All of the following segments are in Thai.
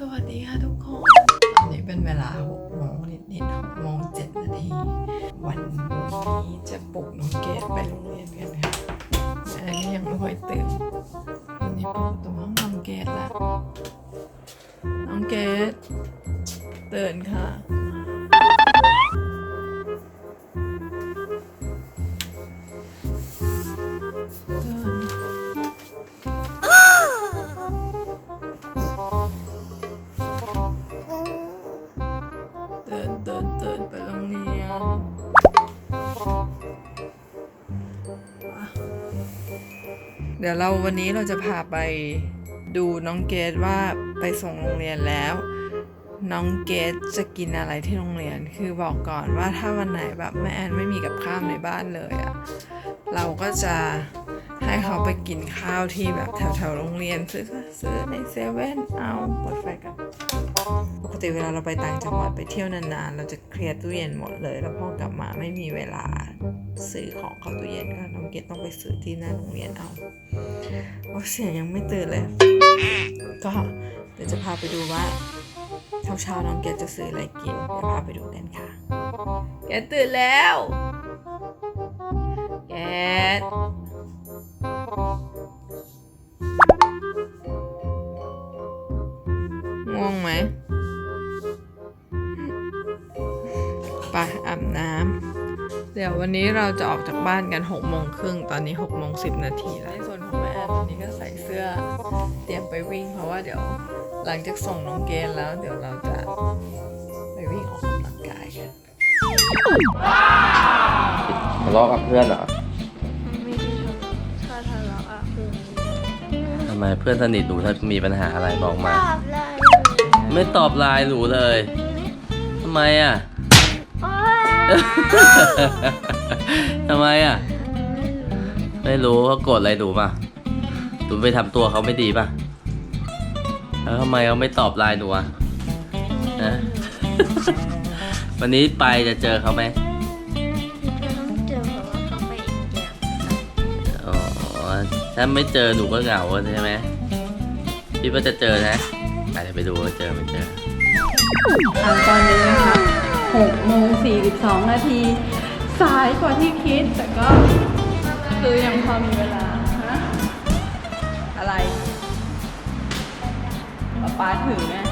สวัสดีค่ะทุกคน ตอนนี้เป็นเวลา6โมงนิดๆ6โมง7นาที วันนี้จะปลุกน้องเกดไปโรงเรียนกันค่ะแต่ยังไม่ค่อยตื่นวันนี้เปิดประตูห้องน้องเกดแล้วน้องเกดตื่นค่ะ เดี๋ยวเราวันนี้เราจะพาไปดูน้องเกดว่าไปส่งโรงเรียนแล้ว น้องเกดจะกินอะไรที่โรงเรียน คือบอกก่อนว่าถ้าวันไหนแบบแม่แอนไม่มีกับข้าวในบ้านเลยอะเราก็จะให้เขาไปกินข้าวที่แบบแถวแถวๆโรงเรียนซื้อซื้อในเซเว่นเอาเปิดไฟกัน ติเวลาเราไปต่างจังหวัดไปเที่ยวนานๆ เราจะเคลียร์ตู้เย็นหมดเลย แล้วพอกลับมาไม่มีเวลาซื้อของเข้าตู้เย็นก็น้องเกดต้องไปซื้อที่หน้าโรงเรียนเอาโอ้เสียงยังไม่ตื่นเลย ก็เดี๋ยวจะพาไปดูว่าเช้าเช้าๆน้องเกดจะซื้ออะไรกินเดี๋ยวพาไปดูกันค่ะแกตื่นแล้วแก ดี๋ยววันนี้เราจะออกจากบ้านกัน6โมงครึ่งตอนนี้6โมง10นาทีแล้วในส่วนของแม่แอนวันนี้ก็ใส่เสื้อเตรียมไปวิ่ง เพราะว่าเดี๋ยวหลังจากส่งน้องเกณฑ์แล้ว เดี๋ยวเราจะไปวิ่งออกกำลังกายกันทะเลาะกับเพื่อนเหรอไม่ได้ทะเลาะถ้าทะเลาะอะคือทำไมเพื่อนสนิทหนูถ้ามีปัญหาอะไรบอกมา ตอบเลยไม่ตอบไลน์หนูเลยทำไมอะโอ๊ย ทำไมอะ ไม่รู้เขาโกรธอะไรหนูป่ะหนูไปทำตัวเขาไม่ดีป่ะ แล้วทำไมเขาไม่ตอบไลน์หนูอะนะวันนี้ไปจะเจอเขาไหมจะต้องเจอเพราะว่าเขาไปอีกอย่างอ๋อถ้าไม่เจอหนูก็เหงาใช่ไหมคิดว่าจะเจอนะอาจจะไปดูว่าเจอไม่เจออ่าตอนนี้นะคะ 6โมง42 นาที สายกว่าที่คิด แต่ก็คือยังพอมีเวลาฮะอะไรป๊าป๊าถึงนะ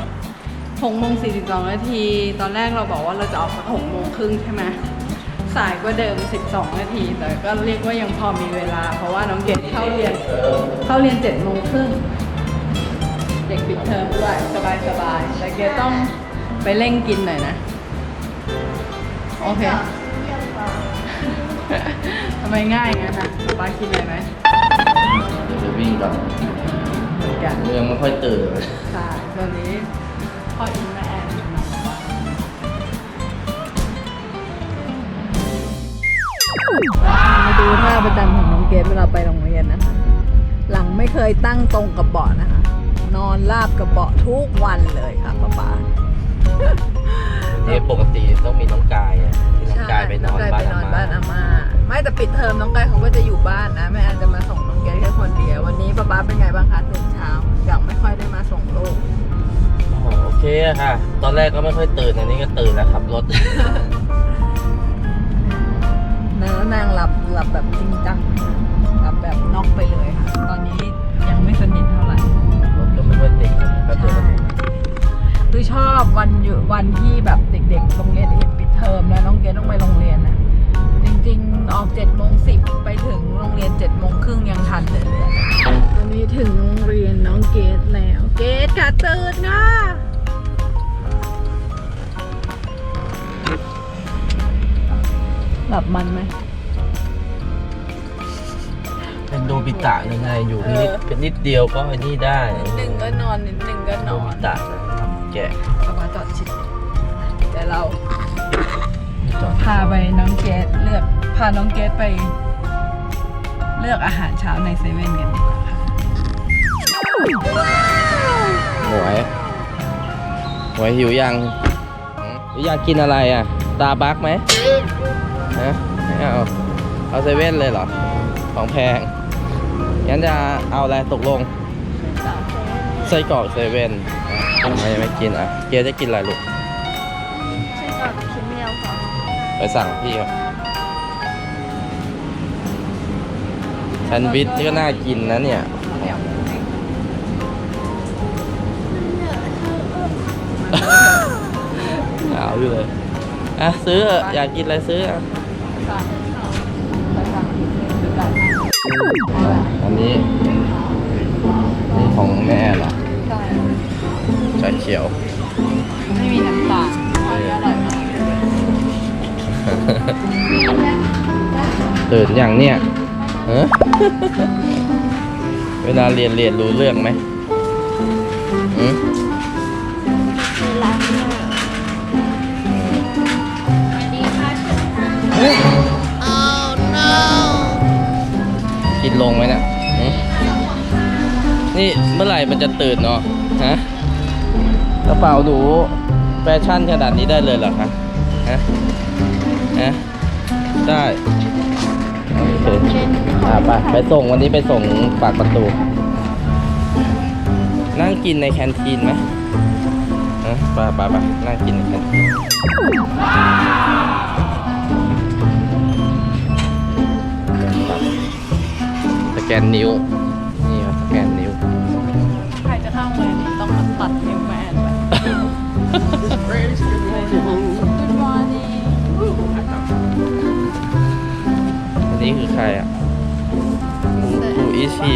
6โมง42 นาที ตอนแรกเราบอกว่าเราจะออกสัก6โมงครึ่งใช่ไหมสายกว่าเดิม 12 นาที แต่ก็เรียกว่ายังพอมีเวลา เพราะว่าน้องเกดเข้าเรียน เข้าเรียน7โมงครึ่งเด็กปิดเทอมด้วยสบายสบายแต่เกดต้องไปเร่งกินหน่อยนะ โอเคเยี่ยมกว่าทำไมง่ายงั้นนะป้ากินอะไรไหมเดี๋ยวไปวิ่งก่อนเหมือนกันเรื่องไม่ค่อยตื่นเลยใช่ตอนนี้พ่ออินแม่แอนมาดูท่าประจำของน้องเกดเวลาไปโรงเรียนนะคะ หลังไม่เคยตั้งตรงกับเบาะนะคะ นอนราบกับเบาะทุกวันเลยค่ะป้าป๊า นี่ปกติต้องมีน้องกายอะที่น้องกายไปนอนใช่บ้านไปนอนบ้านอาอาม่าม่าไม่แต่ปิดเทอมน้องกายเขาก็จะอยู่บ้านนะแม่แอนจะมาส่งน้องเกดแค่คนเดียววันนี้ป้าป๊าเป็นไงบ้างคะตื่นเช้ายังไม่ค่อยได้มาส่งลูกอ๋อโอเคอะค่ะ ตอนแรกก็ไม่ค่อยตื่นอันนี้ก็ตื่นแล้วขับรถ นางแล้วนางหลับหลับแบบจริงจังหลับแบบน็อกไปเลยค่ะ ตอนนี้ยังไม่สนิท วันอยู่วันที่แบบเด็กๆโรงเรียนปิดเทอมแล้วน้องเกดต้องไปโรงเรียนนะจริงๆออกเจ็ดโมงสิบไปถึงโรงเรียนเจ็ดโมงครึ่งยังทันเลยตอนนี้ถึงโรงเรียนน้องเกดแล้ว เกดค่ะตื่นค่ะหลับมันไหมเป็นโดบิตะยังไงอยู่นิดเป็นนิดเดียวก็ไอ้นี่ได้นิดนึงก็นอนนิดนึงก็นโดอบิตะนะครับแกะ พาน้องเกดไปเลือกอาหารเช้าในเซเว่นกันดีกว่าค่ะหมวยหมวยหิวยังหืมอยากกินอะไรอะ ตาบักไหมฮะไม่เอา เอาเซเว่นเลยเหรอ ของแพง งั้นจะเอาอะไรตกลง ไส้กรอกเซเว่นอะไม่ยังไม่กินอะ เกียร์จะกินอะไรลูกใช่ก่อนชิ้นเดียวพอไปสั่งพี่ครับ แซนด์วิชนี่ก็น่ากินนะเนี่ย หนาวอยู่เลย อะ ซื้อเถอะอยากกินอะไรซื้ออะอันนี้นี่ของแม่เหรอชาเขียว ไม่มีน้ำตาลอร่อยมากตื่นอย่างเนี่ย เออเวลาเรียนเรียนรู้เรื่องไหมอืมมีร้านหน้าดีค่ะเชิญค่ะกินลงไหมเนี่ยหืมนี่เมื่อไหร่มันจะตื่นเนาะฮะกระเป๋าหนูแฟชั่นขนาดนี้ได้เลยเหรอคะฮะฮะได้ โอเคอ่าไปไปส่งวันนี้ไปส่งปากประตู นั่งกินในแคนทีนไหมฮะไปไปไปนั่งกินในแคนทีนสแกนนิ้ว นนี้คือใครอะ Who is he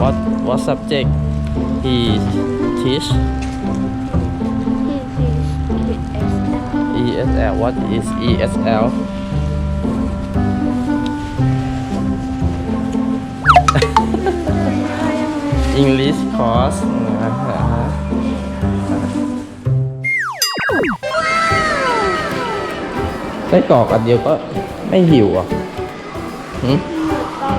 What what subject he teach ที่ที่ที่เอส ESL What is ESL English course อ่าฮ ไส้กรอกอันเดียวก็ไม่หิวอะหืมต้อง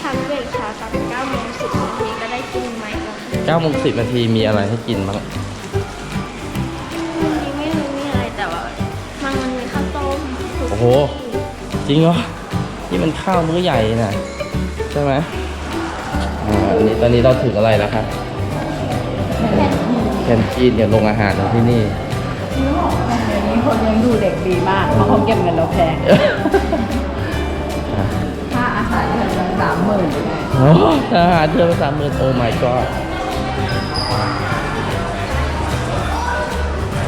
ทำเบรกช้าสักเก้าโมงสิบนาทีก็ได้กินไหมก่อนเก้าโมงสิบนาทีมีอะไรให้กินบ้างวันนี้ไม่รู้มีอะไรแต่ว่ามันมันมีข้าวต้มคุกกี้โอ้โห จริงเหรอนี่มันข้าวมื้อใหญ่น่ะ ใช่ไหมอ่าอันนี้ตอนนี้เราถึงอะไรแล้วครับแคนทีนกับโรงอาหารของที่นี่เดี๋ยวนี้ คนเลี้ยงดูเด็กดีมากเพราะเขาเก็บเงินเราแพงค่าอาหารเดือนละสามหมื่นโอ้อาหารเดือนละสามหมื่นโอ้ my god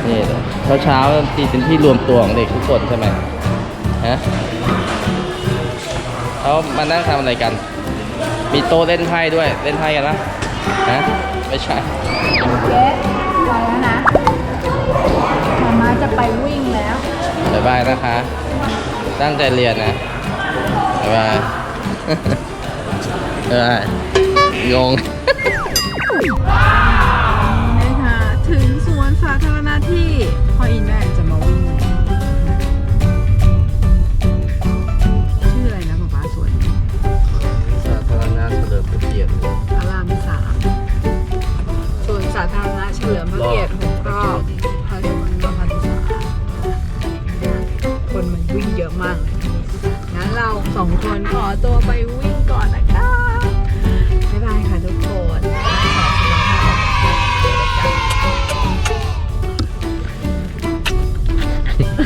นี่เช้าเช้าๆที่เป็นที่รวมตัวของเด็กทุกคนใช่ไหมฮะเขามานั่งทำอะไรกัน มีโต๊ะเล่นไพ่ด้วยเล่นไพ่กันนะฮะไม่ใช่เจ๊ไปแล้วนะมาม่า จะไปวิ่งแล้วบ๊ายบายนะคะ ตั้งใจเรียนนะบ๊ายบายบ๊ายบายงงนี่ค่ะ ถึงสวนสาธารณะที่พ่ออินแม่จะ